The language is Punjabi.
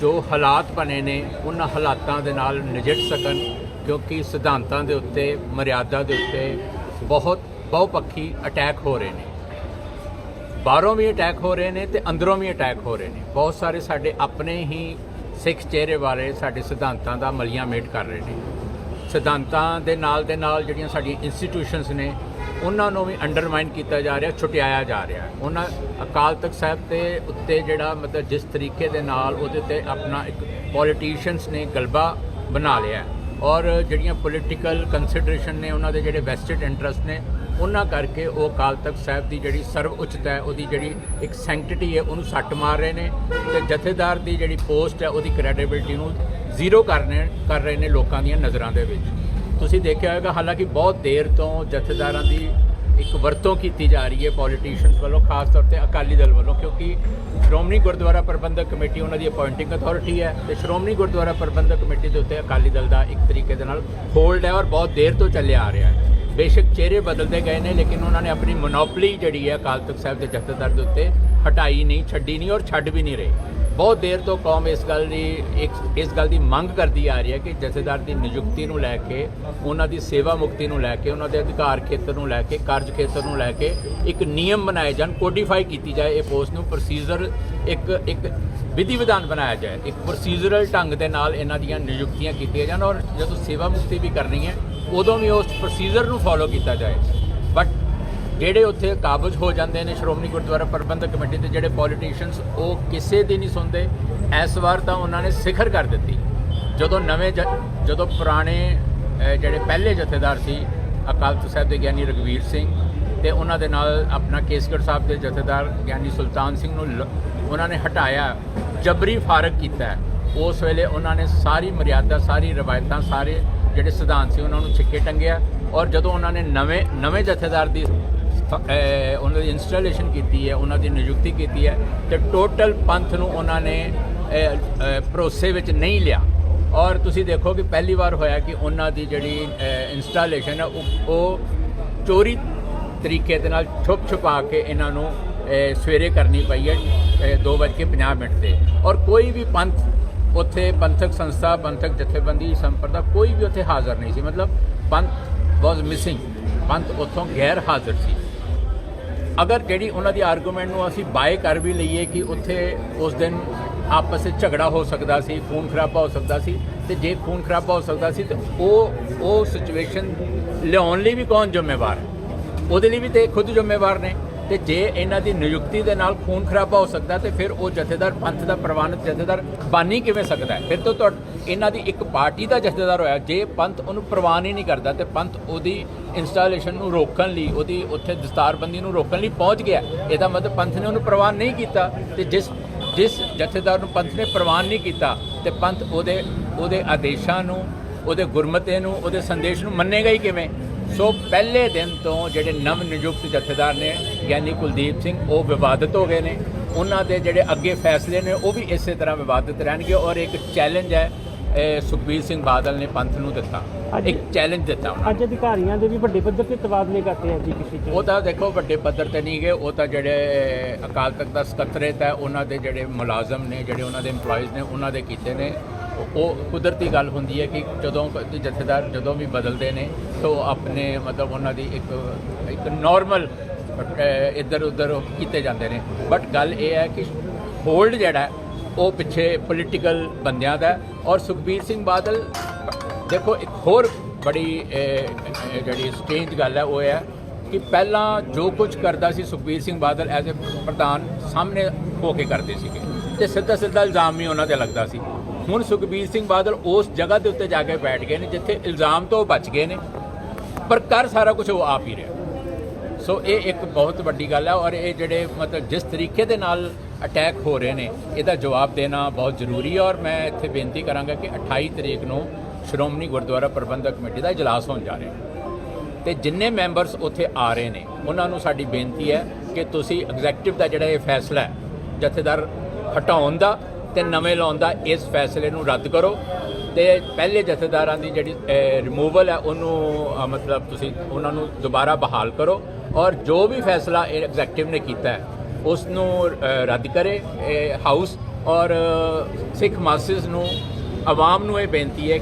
ਜੋ ਹਾਲਾਤ ਬਣੇ ਨੇ ਉਹਨਾਂ ਹਾਲਾਤਾਂ ਦੇ ਨਾਲ ਨਜਿੱਠ ਸਕਣ, ਕਿਉਂਕਿ ਸਿਧਾਂਤਾਂ ਦੇ ਉੱਤੇ, ਮਰਿਆਦਾ ਦੇ ਉੱਤੇ ਬਹੁਤ ਬਹੁਪੱਖੀ ਅਟੈਕ ਹੋ ਰਹੇ ਨੇ। ਬਾਹਰੋਂ ਵੀ ਅਟੈਕ ਹੋ ਰਹੇ ਨੇ ਤੇ ਅੰਦਰੋਂ ਵੀ ਅਟੈਕ ਹੋ ਰਹੇ ਨੇ। ਬਹੁਤ ਸਾਰੇ ਸਾਡੇ ਆਪਣੇ ਹੀ ਸਿੱਖ ਚਿਹਰੇ ਵਾਲੇ ਸਾਡੇ ਸਿਧਾਂਤਾਂ ਦਾ ਮਲੀਆਂ ਮੇਟ ਕਰ ਰਹੇ ਨੇ। ਸਿਧਾਂਤਾਂ ਦੇ ਨਾਲ ਦੇ ਨਾਲ ਜਿਹੜੀਆਂ ਸਾਡੀਆਂ ਇੰਸਟੀਟਿਊਸ਼ਨਸ ਨੇ ਉਹਨਾਂ ਨੂੰ ਵੀ ਅੰਡਰਮਾਈਨ ਕੀਤਾ ਜਾ ਰਿਹਾ, ਛੁਟਿਆਇਆ ਜਾ ਰਿਹਾ ਉਹਨਾਂ ਅਕਾਲ ਤਖਤ ਸਾਹਿਬ ਤੇ ਉੱਤੇ ਜਿਹੜਾ ਮਤਲਬ ਜਿਸ ਤਰੀਕੇ ਦੇ ਨਾਲ ਉਹਦੇ ਤੇ ਆਪਣਾ ਇੱਕ ਪੋਲੀਟੀਸ਼ੀਅਨਸ ਨੇ ਗਲਬਾ ਬਣਾ ਲਿਆ ਔਰ ਜਿਹੜੀਆਂ ਪੋਲੀਟੀਕਲ ਕੰਸੀਡਰੇਸ਼ਨ ਨੇ ਉਹਨਾਂ ਦੇ ਜਿਹੜੇ ਵੈਸਟਡ ਇੰਟਰਸਟ ਨੇ, ਉਹਨਾਂ ਕਰਕੇ ਉਹ ਅਕਾਲ ਤਖਤ ਸਾਹਿਬ ਦੀ ਜਿਹੜੀ ਸਰਵ ਉੱਚਤਾ ਹੈ, ਉਹਦੀ ਜਿਹੜੀ ਇੱਕ ਸੈਂਕਟਿਟੀ ਹੈ, ਉਹਨੂੰ ਸੱਟ ਮਾਰ ਰਹੇ ਨੇ ਤੇ ਜਥੇਦਾਰ ਦੀ ਜਿਹੜੀ ਪੋਸਟ ਹੈ, ਉਹਦੀ ਕ੍ਰੈਡੀਬਿਲਟੀ ਨੂੰ ਜ਼ੀਰੋ ਕਰਨੇ ਕਰ ਰਹੇ ਨੇ ਲੋਕਾਂ ਦੀਆਂ ਨਜ਼ਰਾਂ ਦੇ ਵਿੱਚ। ਤੁਸੀਂ ਦੇਖਿਆ ਹੋਵੇਗਾ ਹਾਲਾਂਕਿ ਬਹੁਤ ਦੇਰ ਤੋਂ ਜਥੇਦਾਰਾਂ ਦੀ ਇੱਕ ਵਰਤੋਂ ਕੀਤੀ ਜਾ ਰਹੀ ਹੈ ਪੋਲੀਟੀਸ਼ੀਅਨਸ ਵੱਲੋਂ, ਖਾਸ ਤੌਰ ਤੇ ਅਕਾਲੀ ਦਲ ਵੱਲੋਂ, ਕਿਉਂਕਿ ਸ਼੍ਰੋਮਣੀ ਗੁਰਦੁਆਰਾ ਪ੍ਰਬੰਧਕ ਕਮੇਟੀ ਉਹਨਾਂ ਦੀ ਅਪਾਇੰਟਿੰਗ ਅਥਾਰਟੀ ਹੈ ਤੇ ਸ਼੍ਰੋਮਣੀ ਗੁਰਦੁਆਰਾ ਪ੍ਰਬੰਧਕ ਕਮੇਟੀ ਦੇ ਉੱਤੇ ਅਕਾਲੀ ਦਲ ਦਾ ਇੱਕ ਤਰੀਕੇ ਦੇ ਨਾਲ ਹੋਲਡ ਹੈ ਔਰ ਬਹੁਤ ਦੇਰ ਤੋਂ ਚੱਲਿਆ ਆ ਰਿਹਾ ਹੈ। ਬੇਸ਼ੱਕ ਚਿਹਰੇ ਬਦਲਦੇ ਗਏ ਨੇ, ਲੇਕਿਨ ਉਹਨਾਂ ਨੇ ਆਪਣੀ ਮੋਨੋਪੋਲੀ ਜਿਹੜੀ ਹੈ ਅਕਾਲ ਤਖਤ ਸਾਹਿਬ ਦੇ ਜਥੇਦਾਰ ਦੇ ਉੱਤੇ ਹਟਾਈ ਨਹੀਂ, ਛੱਡੀ ਨਹੀਂ ਔਰ ਛੱਡ ਵੀ ਨਹੀਂ ਰਹੇ। ਬਹੁਤ ਦੇਰ ਤੋਂ ਕੌਮ ਇਸ ਗੱਲ ਦੀ, ਇੱਕ, ਇਸ ਗੱਲ ਦੀ ਮੰਗ ਕਰਦੀ ਆ ਰਹੀ ਹੈ ਕਿ ਜਥੇਦਾਰ ਦੀ ਨਿਯੁਕਤੀ ਨੂੰ ਲੈ ਕੇ, ਉਹਨਾਂ ਦੀ ਸੇਵਾ ਮੁਕਤੀ ਨੂੰ ਲੈ ਕੇ, ਉਹਨਾਂ ਦੇ ਅਧਿਕਾਰ ਖੇਤਰ ਨੂੰ ਲੈ ਕੇ, ਕਾਰਜ ਖੇਤਰ ਨੂੰ ਲੈ ਕੇ ਇੱਕ ਨਿਯਮ ਬਣਾਏ ਜਾਣ ਕੋਡੀਫਾਈ ਕੀਤੀ ਜਾਏ ਇਹ ਪੋਸਟ ਨੂੰ ਪ੍ਰੋਸੀਜਰ ਇੱਕ ਇੱਕ ਵਿਧੀ ਵਿਧਾਨ ਬਣਾਇਆ ਜਾਏ। ਇੱਕ ਪ੍ਰੋਸੀਜਰਲ ਢੰਗ ਦੇ ਨਾਲ ਇਹਨਾਂ ਦੀਆਂ ਨਿਯੁਕਤੀਆਂ ਕੀਤੀਆਂ ਜਾਣ ਔਰ ਜਦੋਂ ਸੇਵਾ ਮੁਕਤੀ ਵੀ ਕਰਨੀ ਹੈ, ਉਦੋਂ ਵੀ ਉਸ ਪ੍ਰੋਸੀਜਰ ਨੂੰ ਫੋਲੋ ਕੀਤਾ ਜਾਏ। ਬਟ ਜਿਹੜੇ ਉੱਥੇ ਕਾਬਜ ਹੋ ਜਾਂਦੇ ਨੇ ਸ਼੍ਰੋਮਣੀ ਗੁਰਦੁਆਰਾ ਪ੍ਰਬੰਧਕ ਕਮੇਟੀ ਦੇ ਜਿਹੜੇ ਪੋਲੀਟੀਸ਼ੀਅਨਸ ਉਹ ਕਿਸੇ ਦੀ ਨਹੀਂ ਸੁਣਦੇ। ਇਸ ਵਾਰ ਤਾਂ ਉਹਨਾਂ ਨੇ ਸਿਖਰ ਕਰ ਦਿੱਤੀ। ਜਦੋਂ ਨਵੇਂ ਜ- ਜਦੋਂ ਪੁਰਾਣੇ ਜਿਹੜੇ ਪਹਿਲੇ ਜਥੇਦਾਰ ਸੀ, ਅਕਾਲ ਤਖਤ ਸਾਹਿਬ ਦੇ ਗਿਆਨੀ ਰਗਵੀਰ ਸਿੰਘ ਤੇ ਉਹਨਾਂ ਦੇ ਨਾਲ ਆਪਣਾ ਕੇਸਗੜ੍ਹ ਸਾਹਿਬ ਦੇ ਜਥੇਦਾਰ ਗਿਆਨੀ ਸੁਲਤਾਨ ਸਿੰਘ ਨੂੰ ਲ- ਉਹਨਾਂ ਨੇ ਹਟਾਇਆ, ਜਬਰੀ ਫਾਰਗ ਕੀਤਾ। ਉਸ ਵੇਲੇ ਉਹਨਾਂ ਨੇ ਸਾਰੀ ਮਰਿਆਦਾ, ਸਾਰੀ ਰਵਾਇਤਾਂ, ਸਾਰੇ ਜਿਹੜੇ ਸਿਧਾਂਤ ਸੀ, ਉਹਨਾਂ ਨੂੰ ਛਿੱਕੇ ਟੰਗਿਆ ਔਰ ਜਦੋਂ ਉਹਨਾਂ ਨੇ ਨਵੇਂ ਨਵੇਂ ਜਥੇਦਾਰ ਦੀ ਉਹਨਾਂ ਦੀ ਇੰਸਟਾਲੇਸ਼ਨ ਕੀਤੀ ਹੈ, ਉਹਨਾਂ ਦੀ ਨਿਯੁਕਤੀ ਕੀਤੀ ਹੈ ਤੇ ਟੋਟਲ ਪੰਥ ਨੂੰ ਉਹਨਾਂ ਨੇ ਭਰੋਸੇ ਵਿੱਚ ਨਹੀਂ ਲਿਆ। ਔਰ ਤੁਸੀਂ ਦੇਖੋ ਕਿ ਪਹਿਲੀ ਵਾਰ ਹੋਇਆ ਕਿ ਉਹਨਾਂ ਦੀ ਜਿਹੜੀ ਇੰਸਟਾਲੇਸ਼ਨ ਹੈ, ਉਹ ਉਹ ਚੋਰੀ ਤਰੀਕੇ ਦੇ ਨਾਲ ਛੁਪ ਛੁਪਾ ਕੇ ਇਹਨਾਂ ਨੂੰ ਸਵੇਰੇ ਕਰਨੀ ਪਈ ਹੈ 2:50 ਮਿੰਟ ਤੇ। ਔਰ ਕੋਈ ਵੀ ਪੰਥ ਉੱਥੇ ਪੰਥਕ ਸੰਸਥਾ, ਪੰਥਕ ਜਥੇਬੰਦੀ, ਸੰਪਰਦਾ ਕੋਈ ਵੀ ਉੱਥੇ ਹਾਜ਼ਰ ਨਹੀਂ ਸੀ। ਮਤਲਬ ਪੰਥ ਵਾਸ ਮਿਸਿੰਗ ਪੰਥ ਉੱਥੋਂ ਗੈਰ ਹਾਜ਼ਰ ਸੀ। ਅਗਰ ਜਿਹੜੀ ਉਹਨਾਂ ਦੀ ਆਰਗੂਮੈਂਟ ਨੂੰ ਅਸੀਂ ਬਾਏ ਕਰ ਵੀ ਲਈਏ ਕਿ ਉੱਥੇ ਉਸ ਦਿਨ ਆਪਸ ਵਿੱਚ ਝਗੜਾ ਹੋ ਸਕਦਾ ਸੀ, ਖੂਨ ਖਰਾਬਾ ਹੋ ਸਕਦਾ ਸੀ, ਤੇ ਜੇ ਖੂਨ ਖਰਾਬਾ ਹੋ ਸਕਦਾ ਸੀ, ਤੇ ਉਹ ਉਹ ਸਿਚੁਏਸ਼ਨ ਲਿਆਉਣ ਲਈ ਵੀ ਕੌਣ ਜ਼ਿੰਮੇਵਾਰ ਹੈ? ਉਹਦੇ ਲਈ ਵੀ ਤੇ ਖੁਦ ਜ਼ਿੰਮੇਵਾਰ ਨੇ। ਤੇ ਜੇ ਇਹਨਾਂ ਦੀ ਨਿਯੁਕਤੀ ਦੇ ਨਾਲ ਖੂਨ ਖਰਾਬਾ ਹੋ ਸਕਦਾ ਤੇ ਫਿਰ ਉਹ ਜਥੇਦਾਰ ਪੰਥ ਦਾ ਪ੍ਰਵਾਨਿਤ ਜਥੇਦਾਰ ਬਾਨੀ ਕਿਵੇਂ ਸਕਦਾ ਫਿਰ ਤਾਂ ਤੁਹਾ ਇਹਨਾਂ ਦੀ ਇੱਕ ਪਾਰਟੀ ਦਾ ਜਥੇਦਾਰ ਹੋਇਆ, ਜੇ ਪੰਥ ਉਹਨੂੰ ਪ੍ਰਵਾਨ ਹੀ ਨਹੀਂ ਕਰਦਾ ਤੇ ਪੰਥ ਉਹਦੀ ਇੰਸਟਾਲੇਸ਼ਨ ਨੂੰ ਰੋਕਣ ਲਈ, ਉਹਦੀ ਉੱਥੇ ਦਸਤਾਰਬੰਦੀ ਨੂੰ ਰੋਕਣ ਲਈ ਪਹੁੰਚ ਗਿਆ। ਇਹਦਾ ਮਤਲਬ ਪੰਥ ਨੇ ਉਹਨੂੰ ਪ੍ਰਵਾਨ ਨਹੀਂ ਕੀਤਾ ਤੇ ਜਿਸ ਜਿਸ ਜਥੇਦਾਰ ਨੂੰ ਪੰਥ ਨੇ ਪ੍ਰਵਾਨ ਨਹੀਂ ਕੀਤਾ ਤੇ ਪੰਥ ਉਹਦੇ ਉਹਦੇ ਆਦੇਸ਼ਾਂ ਨੂੰ, ਉਹਦੇ ਗੁਰਮਤੇ ਨੂੰ, ਉਹਦੇ ਸੰਦੇਸ਼ ਨੂੰ ਮੰਨੇਗਾ ਹੀ ਕਿਵੇਂ? ਸੋ ਪਹਿਲੇ ਦਿਨ ਤੋਂ ਜਿਹੜੇ ਨਵ ਨਿਯੁਕਤ ਜਥੇਦਾਰ ਨੇ ਗਿਆਨੀ ਕੁਲਦੀਪ ਸਿੰਘ ਉਹ ਵਿਵਾਦਤ ਹੋ ਗਏ ਨੇ। ਉਹਨਾਂ ਦੇ ਜਿਹੜੇ ਅੱਗੇ ਫੈਸਲੇ ਨੇ ਉਹ ਵੀ ਇਸੇ ਤਰ੍ਹਾਂ ਵਿਵਾਦਤ ਰਹਿਣਗੇ ਔਰ ਇੱਕ ਚੈਲੰਜ ਹੈ ਇਹ ਸੁਖਬੀਰ ਸਿੰਘ ਬਾਦਲ ਨੇ ਪੰਥ ਨੂੰ ਦਿੱਤਾ। ਇੱਕ ਚੈਲੰਜ ਦਿੱਤਾ ਉਹਨਾਂ ਅੱਜ ਅਧਿਕਾਰੀਆਂ ਦੇ ਵੀ ਵੱਡੇ ਪੱਧਰ ਤੇ ਤਬਾਦਲੇ ਕਰਤੇ ਆ ਜੀ ਕਿਸੇ ਚ ਉਹ ਤਾਂ ਦੇਖੋ ਵੱਡੇ ਪੱਧਰ ਤੇ ਨਹੀਂ ਗਏ ਉਹ ਤਾਂ ਜਿਹੜੇ ਅਕਾਲ ਤਖਤ ਦਾ ਸਕੱਤਰੇਤ ਹੈ ਉਹਨਾਂ ਦੇ ਜਿਹੜੇ ਮੁਲਾਜ਼ਮ ਨੇ ਜਿਹੜੇ ਉਹਨਾਂ ਦੇ EMPLOYEES ਨੇ ਉਹਨਾਂ ਦੇ ਕੀਤੇ ਨੇ। ਉਹ- ਕੁਦਰਤੀ ਗੱਲ ਹੁੰਦੀ ਹੈ ਕਿ ਜਦੋਂ ਕੋਈ ਜਥੇਦਾਰ ਜਦੋਂ ਵੀ ਬਦਲਦੇ ਨੇ, ਤਾਂ ਉਹ ਆਪਣੇ ਮਤਲਬ ਉਹਨਾਂ ਦੀ ਇੱਕ ਇੱਕ ਨਾਰਮਲ ਇੱਧਰ ਉੱਧਰ ਕੀਤੇ ਜਾਂਦੇ ਨੇ। ਬਟ ਗੱਲ ਇਹ ਹੈ ਕਿ ਹੋਲਡ ਜਿਹੜਾ ਉਹ ਪਿੱਛੇ ਪੋਲੀਟੀਕਲ ਬੰਦਿਆਂ ਦਾ ਔਰ ਸੁਖਬੀਰ ਸਿੰਘ ਬਾਦਲ, ਦੇਖੋ ਇੱਕ ਹੋਰ ਬੜੀ ਜਿਹੜੀ ਸਟ੍ਰੇਂਜ ਗੱਲ ਹੈ, ਉਹ ਹੈ ਕਿ ਪਹਿਲਾਂ ਜੋ ਕੁਝ ਕਰਦਾ ਸੀ ਸੁਖਬੀਰ ਸਿੰਘ ਬਾਦਲ ਐਜ਼ ਅ ਪ੍ਰਧਾਨ, ਸਾਹਮਣੇ ਹੋ ਕੇ ਕਰਦੇ ਸੀਗੇ। ਤੇ ਸਿੱਧਾ ਸਿੱਧਾ ਇਲਜ਼ਾਮ ਵੀ ਉਹਨਾਂ ਤੇ ਲੱਗਦਾ ਸੀ। ਹੁਣ ਸੁਖਬੀਰ ਸਿੰਘ ਬਾਦਲ ਉਸ ਜਗ੍ਹਾ ਦੇ ਉੱਤੇ ਜਾ ਕੇ ਬੈਠ ਗਏ ਨੇ, ਜਿੱਥੇ ਇਲਜ਼ਾਮ ਤੋਂ ਉਹ ਬਚ ਗਏ ਨੇ। ਪਰ ਕਰ ਸਾਰਾ ਕੁਝ ਉਹ ਆਪ ਹੀ ਰਿਹਾ। ਸੋ ਇਹ ਇੱਕ ਬਹੁਤ ਵੱਡੀ ਗੱਲ ਹੈ ਔਰ ਇਹ ਜਿਹੜੇ ਮਤਲਬ ਜਿਸ ਤਰੀਕੇ ਦੇ ਨਾਲ ਅਟੈਕ ਹੋ ਰਹੇ ਨੇ, ਇਹਦਾ ਜਵਾਬ ਦੇਣਾ ਬਹੁਤ ਜ਼ਰੂਰੀ ਹੈ ਔਰ ਮੈਂ ਇੱਥੇ ਬੇਨਤੀ ਕਰਾਂਗਾ ਕਿ 28 ਤਰੀਕ ਨੂੰ ਸ਼੍ਰੋਮਣੀ ਗੁਰਦੁਆਰਾ ਪ੍ਰਬੰਧਕ ਕਮੇਟੀ ਦਾ ਇਜਲਾਸ ਹੋਣ ਜਾ ਰਿਹਾ ਹੈ। ਤੇ ਜਿੰਨੇ ਮੈਂਬਰਸ ਉੱਥੇ ਆ ਰਹੇ ਨੇ, ਉਹਨਾਂ ਨੂੰ ਸਾਡੀ ਬੇਨਤੀ ਹੈ ਕਿ ਤੁਸੀਂ ਐਗਜ਼ੈਕਟਿਵ ਦਾ ਜਿਹੜਾ ਇਹ ਫੈਸਲਾ ਹੈ, ਜਥੇਦਾਰ ਹਟਾਉਣ ਦਾ ਤੇ ਨਵੇਂ ਲਾਉਣ ਦਾ ਇਸ ਫੈਸਲੇ ਨੂੰ ਰੱਦ ਕਰੋ। ਤੇ ਪਹਿਲੇ ਜਥੇਦਾਰਾਂ ਦੀ ਜਿਹੜੀ ਰਿਮੂਵਲ ਹੈ, ਉਹਨੂੰ ਮਤਲਬ ਤੁਸੀਂ ਉਹਨਾਂ ਨੂੰ ਦੁਬਾਰਾ ਬਹਾਲ ਕਰੋ ਔਰ ਜੋ ਵੀ ਫੈਸਲਾ ਐਗਜ਼ੈਕਟਿਵ ਨੇ ਕੀਤਾ ਹੈ ਉਸ ਨੂੰ ਰੱਦ ਕਰੇ ਇਹ ਹਾਊਸ ਔਰ ਸਿੱਖ ਮਾਸਿਸ ਨੂੰ, ਆਵਾਮ ਨੂੰ ਇਹ ਬੇਨਤੀ ਹੈ